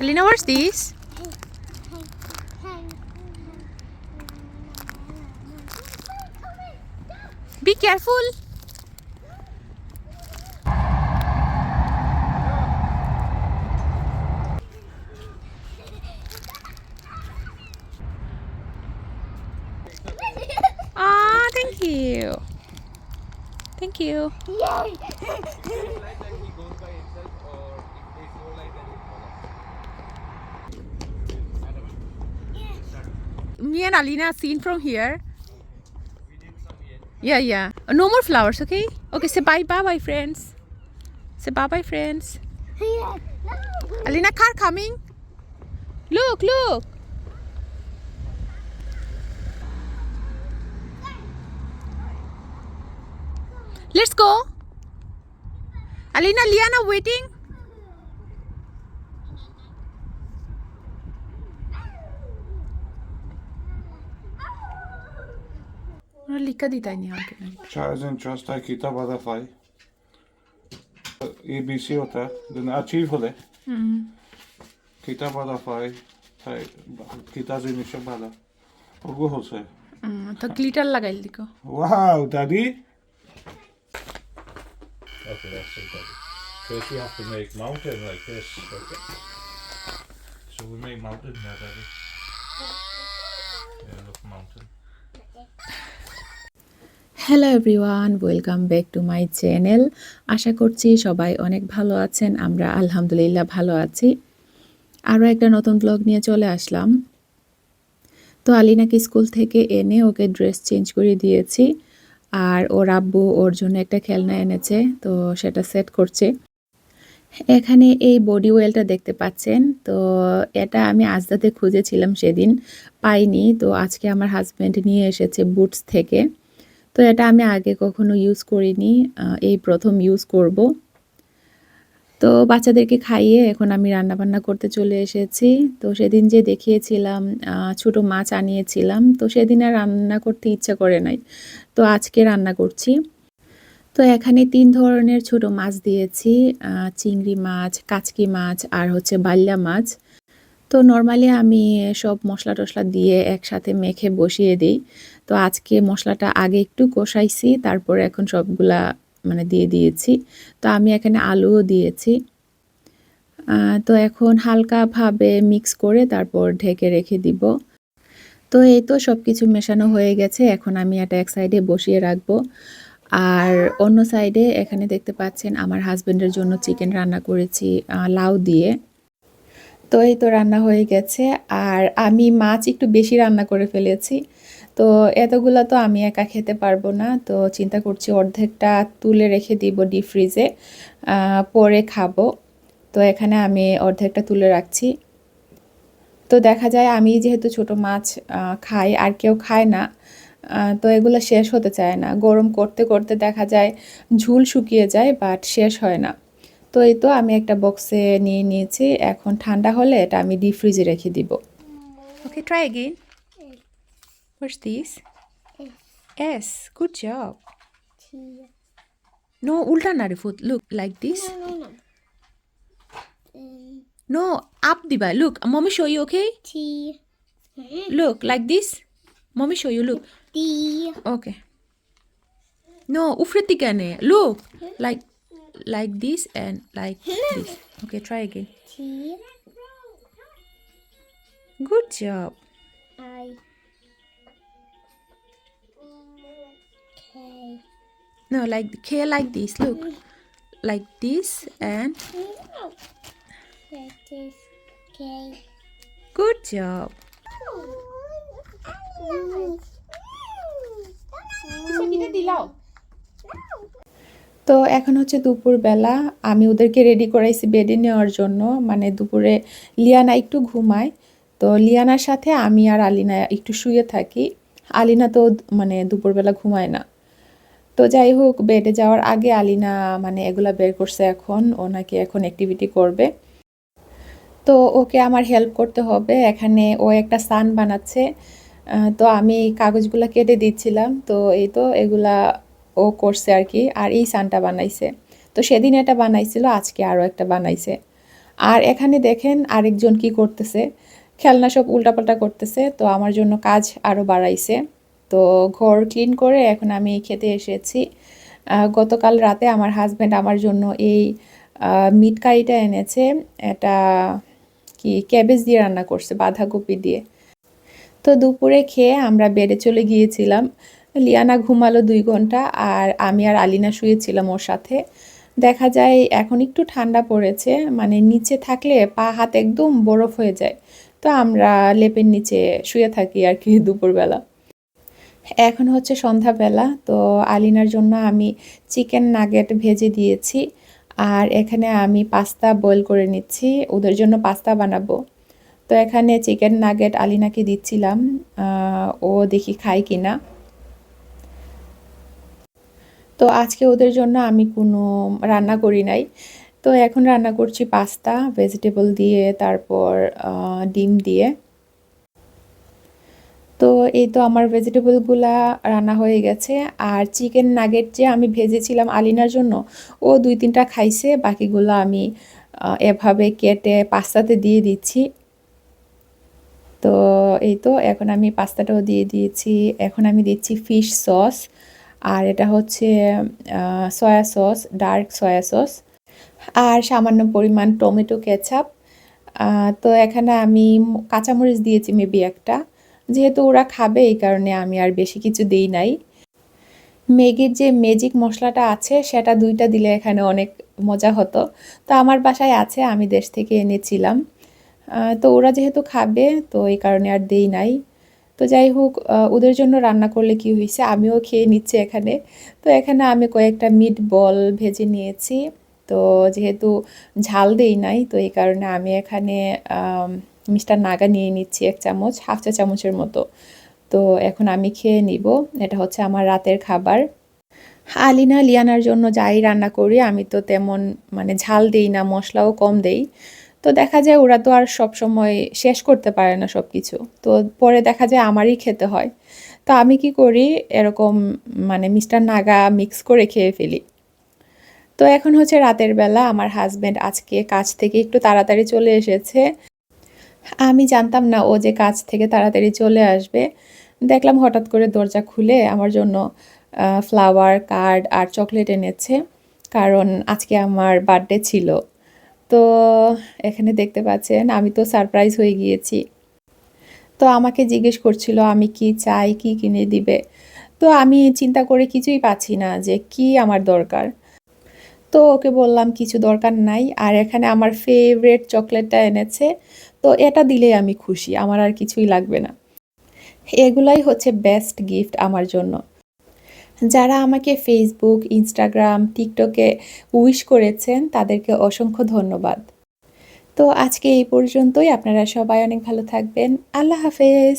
Alina, what's this? Be careful. Ah, thank you. Thank you. Me and Alina seen from here. Yeah, yeah. No more flowers, okay? Okay, say bye, bye, bye, friends. Say bye, bye, friends. Alina, car coming. Look, look. Let's go. Alina, Liana waiting. लिखा दी था यहाँ पे chosen just like kita butterfly ABC होता है then achieve होले kita butterfly kita जो निश्चय बाला और वो हो से तो ग्लिटर लगाइल दिको वाओ दादी okay that's it daddy first we have to make mountain like this okay so we make mountain now daddy hello everyone welcome back to my channel আশা করছি সবাই অনেক ভালো আছেন, আমরা আলহামদুলিল্লাহ ভালো আছি। আরও একটা নতুন ব্লগ নিয়ে চলে আসলাম। তো আলিনাকে স্কুল থেকে এনে ওকে ড্রেস চেঞ্জ করে দিয়েছি, আর ওর আব্বু ওর জন্য একটা খেলনা এনেছে, তো সেটা সেট করছে। এখানে এই বডি ওয়েলটা দেখতে পাচ্ছেন, তো এটা আমি আজদাতে খুঁজেছিলাম সেদিন, পাইনি। তো আজকে আমার হাজব্যান্ড নিয়ে এসেছে বুটস থেকে। তো এটা আমি আগে কখনো ইউজ করিনি এই প্রথম ইউজ করব। তো বাচ্চাদেরকে খাইয়ে এখন আমি রান্না বান্না করতে চলে এসেছি। তো সেদিন যে দেখিয়েছিলাম ছোট মাছ আনিয়েছিলাম, তো সেদিন আর রান্না করতে ইচ্ছা করে নাই। তো আজকে রান্না করছি। তো এখানে তিন ধরনের ছোট মাছ দিয়েছি চিংড়ি মাছ, কাচকি মাছ আর হচ্ছে বাল্যা মাছ। তো নর্মালি আমি সব মশলা টশলা দিয়ে একসাথে মেখে বসিয়ে দিই। তো আজকে মশলাটা আগে একটু কষাইছি, তারপরে এখন সবগুলা মানে দিয়ে দিয়েছি। তো আমি এখানে আলুও দিয়েছি। তো এখন হালকাভাবে মিক্স করে তারপর ঢেকে রেখে দিব। তো এই তো সব কিছু মেশানো হয়ে গেছে, এখন আমি এটা এক সাইডে বসিয়ে রাখব। আর অন্য সাইডে এখানে দেখতে পাচ্ছেন আমার হাজবেন্ডের জন্য চিকেন রান্না করেছি লাউ দিয়ে। তো এই তো রান্না হয়ে গেছে, আর আমি মাছ একটু বেশি রান্না করে ফেলেছি। তো এতগুলো তো আমি একা খেতে পারব না। তো চিন্তা করছি অর্ধেকটা তুলে রেখে দিব ডিপ ফ্রিজে পরে খাব। তো এখানে আমি অর্ধেকটা তুলে রাখছি। তো দেখা যায় আমি যেহেতু ছোট মাছ খাই, আর কেউ খায় না তো এগুলো শেষ হতে চায় না। গরম করতে করতে দেখা যায় ঝুল শুকিয়ে যায় বাট শেষ হয় না। তো এই তো আমি একটা বক্সে নিয়ে নিয়েছি। এখন ঠান্ডা হলে এটা আমি ডিপ ফ্রিজে রেখে দিব। Okay try again what's this S good job no উল্টা না রে foot look like this No, no. no. Um, no up দিবা look mommy show you okay T. Look like this mommy show you look D. Okay. No, ufre tikane. Look, like like this and like this. Okay, try again. T. Good job. No, like K like this. Look, like this and good job. তো এখন হচ্ছে দুপুরবেলা আমি ওদেরকে ready করাইছি বেডে নেওয়ার জন্য মানে দুপুরে লিয়ানা একটু ঘুমায় তো লিয়ানার সাথে আমি আর আলিনা একটু শুয়ে থাকি আলিনা তো মানে দুপুরবেলা ঘুমায় না তো যাই হোক, বেডে যাওয়ার আগে আলিনা মানে এগুলা বের করছে এখন। ও নাকি এখন অ্যাক্টিভিটি করবে। তো ওকে আমার হেল্প করতে হবে। এখানে ও একটা সান বানাচ্ছে। তো আমি কাগজগুলো কেটে দিচ্ছিলাম। তো এই তো এগুলা ও করছে আর কি। আর এই সানটা বানাইছে। তো সেদিন এটা বানাইছিল, আজকে আরও একটা বানাইছে। আর এখানে দেখেন আরেকজন কি করতেছে। খেলনা সব উল্টাপাল্টা করতেছে। তো আমার জন্য কাজ আরও বাড়াইছে। তো ঘর ক্লিন করে এখন আমি খেতে এসেছি। গতকাল রাতে আমার হাজব্যান্ড আমার জন্য এই মিট কারিটা এনেছে। এটা কি ক্যাবেজ দিয়ে রান্না করছে, বাঁধাকপি দিয়ে। তো দুপুরে খেয়ে আমরা বেডে চলে গিয়েছিলাম। লিয়ানা ঘুমালো দুই ঘণ্টা আর আমি আর আলিনা শুয়েছিলাম ওর সাথে। দেখা যায় এখন একটু ঠান্ডা পড়েছে মানে নিচে থাকলে পা হাত একদম বরফ হয়ে যায়। তো আমরা লেপের নিচে শুয়ে থাকি আর কি দুপুরবেলা। এখন হচ্ছে সন্ধ্যাবেলা, তো আলিনার জন্য আমি চিকেন নাগেট ভেজে দিয়েছি। আর এখানে আমি পাস্তা বয়েল করে নিচ্ছি, ওদের জন্য পাস্তা বানাবো। তো এখানে চিকেন নাগেট আলিনাকে দিচ্ছিলাম ও দেখি খায় কিনা। তো আজকে ওদের জন্য আমি কোনো রান্না করি নাই। তো এখন রান্না করছি পাস্তা ভেজিটেবল দিয়ে, তারপর ডিম দিয়ে। তো এই তো আমার ভেজিটেবলগুলা রান্না হয়ে গেছে। আর চিকেন নাগেট যে আমি ভেজেছিলাম আলিনার জন্য, ও দুই তিনটা খাইছে, বাকিগুলো আমি এভাবে কেটে পাস্তাতে দিয়ে দিচ্ছি। তো এই তো এখন আমি পাস্তাটাও দিয়ে দিয়েছি। এখন আমি দিচ্ছি ফিশ সস, আর এটা হচ্ছে soya sauce, dark soya sauce, আর সামান্য পরিমাণ টমেটো কেচাপ। তো এখানে আমি কাঁচামরিচ দিয়েছি মেবি একটা। যেহেতু ওরা খাবে, এই কারণে আমি আর বেশি কিছু দিই নাই। ম্যাগির যে ম্যাজিক মশলাটা আছে, সেটা দুইটা দিলে এখানে অনেক মজা হতো। তো আমার বাসায় আছে, আমি দেশ থেকে এনেছিলাম। তো ওরা যেহেতু খাবে, তো এই কারণে আর দেই নাই। তো যাই হোক ওদের জন্য রান্না করলে কি হয়েছে আমিও খেয়ে নিচ্ছি এখানে। তো এখানে আমি কয়েকটা মিট বল ভেজে নিয়েছি। তো যেহেতু ঝাল দেই নাই, তো এই কারণে আমি এখানে আম, মিস্টার নাগা নিয়ে নিচ্ছি এক চামচ হাফ চা চামচের মতো। তো এখন আমি খেয়ে নিব এটা হচ্ছে আমার রাতের খাবার। আলিনা লিয়ানার জন্য যাই রান্না করি আমি তো তেমন মানে ঝাল দেই না মশলাও কম দেই। তো দেখা যায় ওরা তো আর সব সময় শেষ করতে পারে না সব কিছু তো পরে দেখা যায় আমারই খেতে হয়। তো আমি কি করি এরকম মানে মিস্টার নাগা মিক্স করে খেয়ে ফেলি। তো এখন হচ্ছে রাতের বেলা আমার হাজব্যান্ড আজকে কাজ থেকে একটু তাড়াতাড়ি চলে এসেছে। আমি জানতাম না ও যে কাজ থেকে তাড়াতাড়ি চলে আসবে। দেখলাম হঠাৎ করে দরজা খুলে আমার জন্য ফ্লাওয়ার কার্ড আর চকলেট এনেছে। কারণ আজকে আমার বার্থডে ছিল। তো এখানে দেখতে পাচ্ছেন, আমি তো সারপ্রাইজ হয়ে গিয়েছি। তো আমাকে জিজ্ঞেস করছিল, আমি কি চাই? কি কিনে দিবে? তো আমি চিন্তা করে কিছুই পাচ্ছি না যে কি আমার দরকার। তো ওকে বললাম, কিছু দরকার নাই। আর এখানে আমার ফেভারিট চকলেটটা এনেছে। তো এটা দিলেই আমি খুশি, আমার আর কিছুই লাগবে না। এগুলাই হচ্ছে বেস্ট গিফট আমার জন্য। যারা আমাকে ফেসবুক ইনস্টাগ্রাম টিকটকে উইশ করেছেন, তাদেরকে অসংখ্য ধন্যবাদ। তো আজকে এই পর্যন্তই, আপনারা সবাই অনেক ভালো থাকবেন। আল্লাহ হাফেজ।